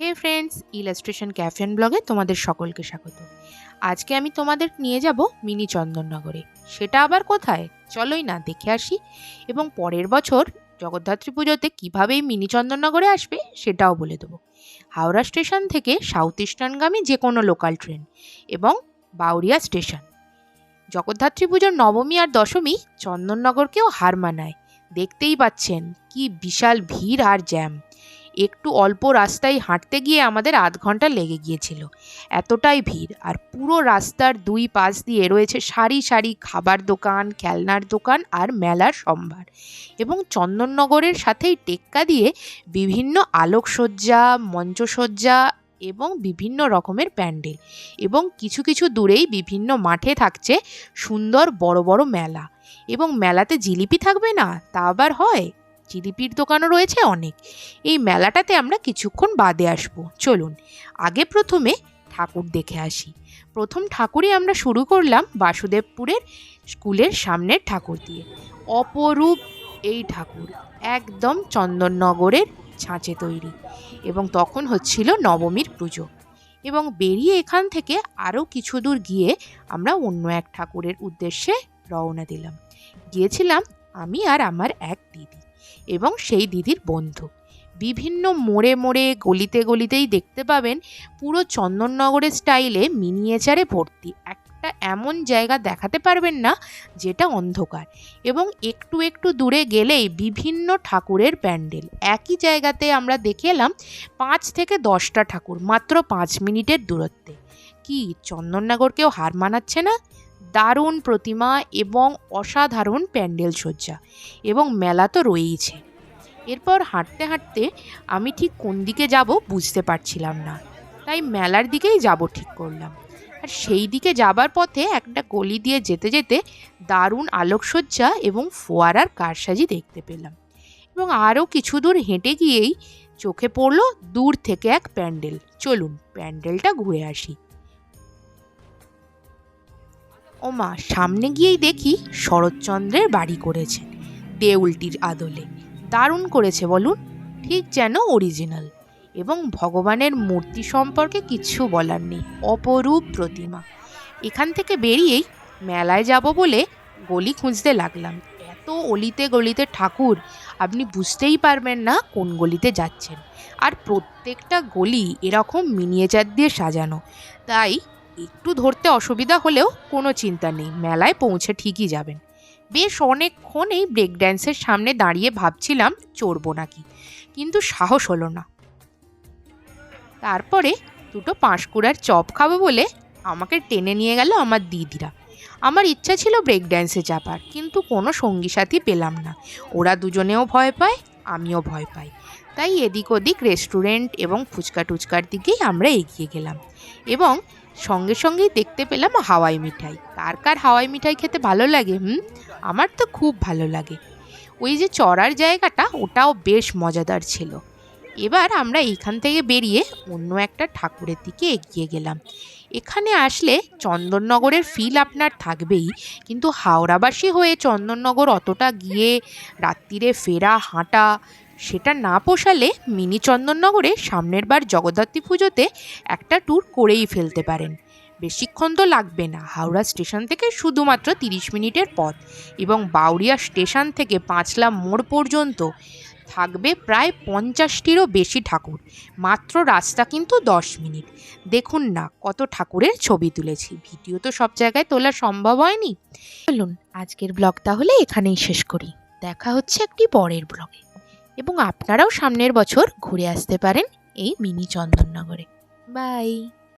হে friends illustration caffeine ব্লগে তোমাদের সকলকে স্বাগত। আজকে আমি তোমাদের নিয়ে যাব মিনি চন্দননগরে। সেটা আবার কোথায়? চলোই না, দেখে আসি। এবং পরের বছর জগদ্ধাত্রী পুজোতে কীভাবে এই মিনি চন্দননগরে আসবে সেটাও বলে দেবো। হাওড়া স্টেশন থেকে সাউথ ইস্টার্নগামী যে কোনো লোকাল ট্রেন এবং বাউরিয়া স্টেশন। জগদ্ধাত্রী পুজোর নবমী আর দশমী চন্দননগরকেও হার মানায়। দেখতেই পাচ্ছেন, কি বিশাল ভিড় আর জ্যাম একটু অল্প রাস্তায় হাঁটতে গিয়ে আমাদের আধ ঘণ্টা লেগে গিয়েছিল। এতটাই ভিড়, আর পুরো রাস্তার দুই পাশ দিয়ে রয়েছে সারি সারি খাবার দোকান, খেলনার দোকান আর মেলার সম্ভার। এবং চন্দননগরের সাথেই টেক্কা দিয়ে বিভিন্ন আলোকসজ্জা, মঞ্চসজ্জা এবং বিভিন্ন রকমের প্যান্ডেল। এবং কিছু কিছু দূরেই বিভিন্ন মাঠে থাকছে সুন্দর বড় বড় মেলা। এবং মেলাতে জিলিপি থাকবে না? তা আবার হয়? জিলিপির দোকানও রয়েছে অনেক। এই মেলাটাতে আমরা কিছুক্ষণ বাদে আসব। চলুন, আগে প্রথমে ঠাকুর দেখে আসি। প্রথম ঠাকুরই আমরা শুরু করলাম বাসুদেবপুরের স্কুলের সামনের ঠাকুর দিয়ে। অপরূপ এই ঠাকুর, একদম চন্দননগরের ছাঁচে তৈরি এবং তখন হচ্ছিল নবমীর পুজো এবং বেরিয়ে এখান থেকে আরও কিছু দূর গিয়ে আমরা অন্য এক ঠাকুরের উদ্দেশ্যে রওনা দিলাম। গিয়েছিলাম আমি আর আমার এক দিদি। এবং সেই দিদির বন্ধু। বিভিন্ন মোড়ে মোড়ে গলিতে গলিতেই দেখতে পাবেন পুরো চন্দননগরের স্টাইলে মিনিয়েচারে ভর্তি। একটা এমন জায়গা দেখাতে পারবেন না যেটা অন্ধকার এবং একটু একটু দূরে গেলেই বিভিন্ন ঠাকুরের প্যান্ডেল। একই জায়গাতে আমরা দেখে এলাম পাঁচ থেকে দশটা ঠাকুর মাত্র পাঁচ মিনিটের দূরত্বে। কি, চন্দননগরকেও হার মানাচ্ছে না? দারুণ প্রতিমা এবং অসাধারণ প্যান্ডেল সজ্জা এবং মেলা তো রয়েইছে। এরপর হাঁটতে হাঁটতে আমি ঠিক কোন দিকে যাব বুঝতে পারছিলাম না। তাই মেলার দিকেই যাব ঠিক করলাম। আর সেই দিকে যাবার পথে একটা গলি দিয়ে যেতে যেতে দারুণ আলোকসজ্জা এবং ফোয়ারার কারসাজি দেখতে পেলাম। এবং আরও কিছু দূর হেঁটে গিয়েই চোখে পড়ল দূর থেকে এক প্যান্ডেল। চলুন, প্যান্ডেলটা ঘুরে আসি। ওমা সামনে গিয়েই দেখি শরৎচন্দ্রের বাড়ি করেছে, দেউলটির আদলে। দারুণ করেছে বলুন, ঠিক যেন অরিজিনাল এবং ভগবানের মূর্তি সম্পর্কে কিচ্ছু বলার নেই, অপরূপ প্রতিমা। এখান থেকে বেরিয়েই মেলায় যাব বলে গলি খুঁজতে লাগলাম। এত অলিতে গলিতে ঠাকুর, আপনি বুঝতেই পারবেন না কোন গলিতে যাচ্ছেন। আর প্রত্যেকটা গলি এরকম মিনিয়েচার দিয়ে সাজানো। তাই একটু ধরতে অসুবিধা হলেও কোনো চিন্তা নেই, মেলায় পৌঁছে ঠিকই যাবেন। বেশ অনেকক্ষণ এই ব্রেক ড্যান্সের সামনে দাঁড়িয়ে ভাবছিলাম, চড়বো নাকি, কিন্তু সাহস হলো না। তারপরে দুটো পাঁশকুড়ার চপ খাব বলে আমাকে টেনে নিয়ে গেল আমার দিদিরা। আমার ইচ্ছা ছিল ব্রেক ড্যান্সে চাপার কিন্তু কোনো সঙ্গী সাথী পেলাম না। ওরা দুজনেও ভয় পায়, আমিও ভয় পাই। তাই এদিক ওদিক রেস্টুরেন্ট এবং ফুচকা টুচকার দিকেই আমরা এগিয়ে গেলাম। এবং সঙ্গে সঙ্গেই দেখতে পেলাম হাওয়াই মিঠাই। কার কার হাওয়াই মিঠাই খেতে ভালো লাগে, হুম? আমার তো খুব ভালো লাগে। ওই যে চড়ার জায়গাটা, ওটাও বেশ মজাদার ছিল। এবার আমরা এইখান থেকে বেরিয়ে অন্য একটা ঠাকুরের দিকে এগিয়ে গেলাম। এখানে আসলে চন্দননগরের ফিল আপনার থাকবেই, কিন্তু হাওড়াবাসী হয়ে চন্দননগর অতটা গিয়ে রাত্রিরে ফেরা, হাঁটা সেটা না পোষালে মিনি চন্দননগরে সামনের বার জগদ্ধাত্রী পুজোতে একটা ট্যুর করেই ফেলতে পারেন। বেশিক্ষণ তো লাগবে না। হাওড়া স্টেশন থেকে শুধুমাত্র তিরিশ মিনিটের পথ এবং বাউরিয়া স্টেশন থেকে পাঁচলা মোড় পর্যন্ত থাকবে প্রায় পঞ্চাশটিরও বেশি ঠাকুর। মাত্র রাস্তা কিন্তু দশ মিনিট। দেখুন না, কত ঠাকুরের ছবি তুলেছি। ভিডিও তো সব জায়গায় তোলা সম্ভব হয়নি। চলুন, আজকের ব্লগ তাহলে এখানেই শেষ করি। দেখা হচ্ছে একটি পরের ব্লগে। এবং আপনারাও সামনের বছর ঘুরে আসতে পারেন এই মিনি চন্দননগরে। বাই।